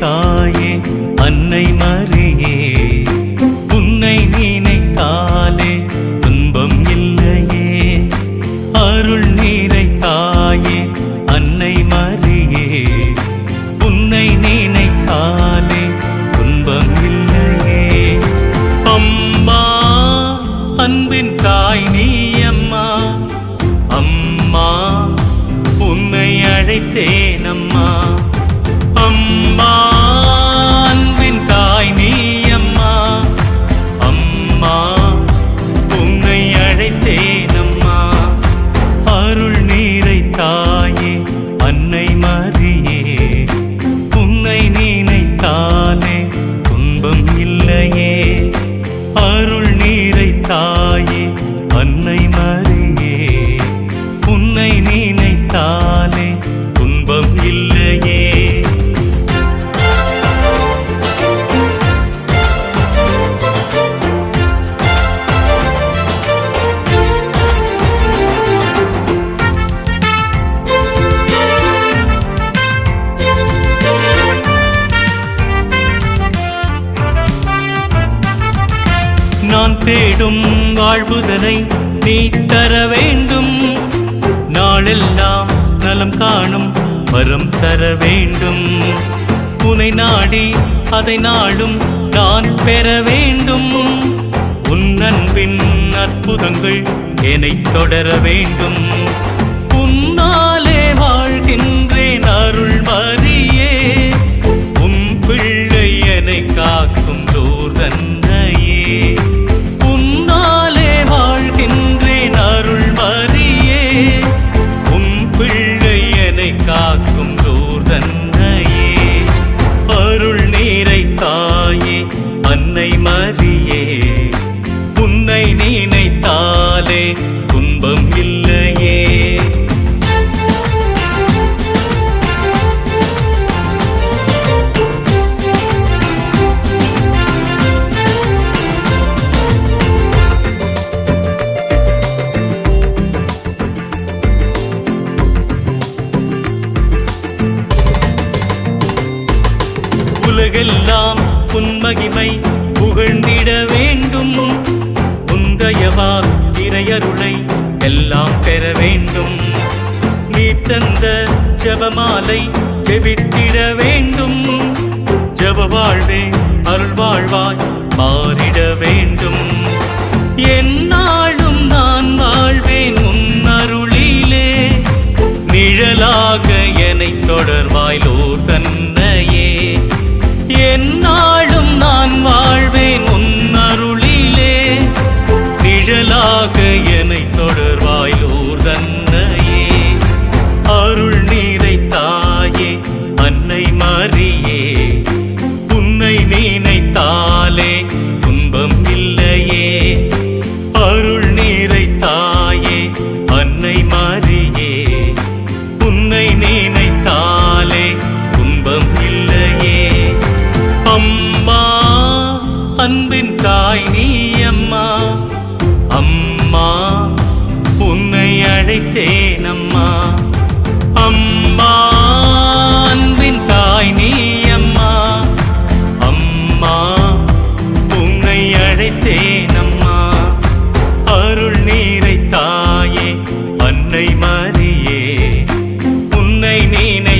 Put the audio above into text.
அன்னை மறியே உன்னை நினைத்தாலே துன்பம் இல்லையே. அருள் நீரைத்தாயே அன்னை மறியே உன்னை நினைத்தாலே துன்பம் இல்லையே. அம்மா அன்பின் தாய் நீ அம்மா. அம்மா உன்னை அழைத்தேன் அம்மா. நான் தேடும் வாழ்வுதனை நீ தர வேண்டும். நாளெல்லாம் நலம் காணும் வரம் தர வேண்டும். உனை நாடி அதை நாளும் நான் பெற வேண்டும். உன் அன்பின் அற்புதங்கள் என்னை தொடர வேண்டும். உன்னாலே வாழ்கின்றேன் அருள் மரியே உன்னை நினைத்தாலே துன்பம் இல்லையே. உலகெல்லாம் உன் மகிமை புகழ்ந்திட வேண்டும். உந்தயவா இறையருளை எல்லாம் பெற வேண்டும். நீ தந்த ஜபமாலை ஜெபித்திட வேண்டும். ஜப வாழ்வே அருள் வாழ்வாய் மாறிட வேண்டும். என்னாலும் நான் வாழ்வேன் உன் அருளிலே. நிழலாக என்னை தொடர்வாயிலோ வந்தேனம்மா அம்மா தாய் நீ அம்மா அம்மா உன்னை அழைத்தேனம்மா. அருள் நீரை தாயே அன்னை மாறியே உன்னை நினை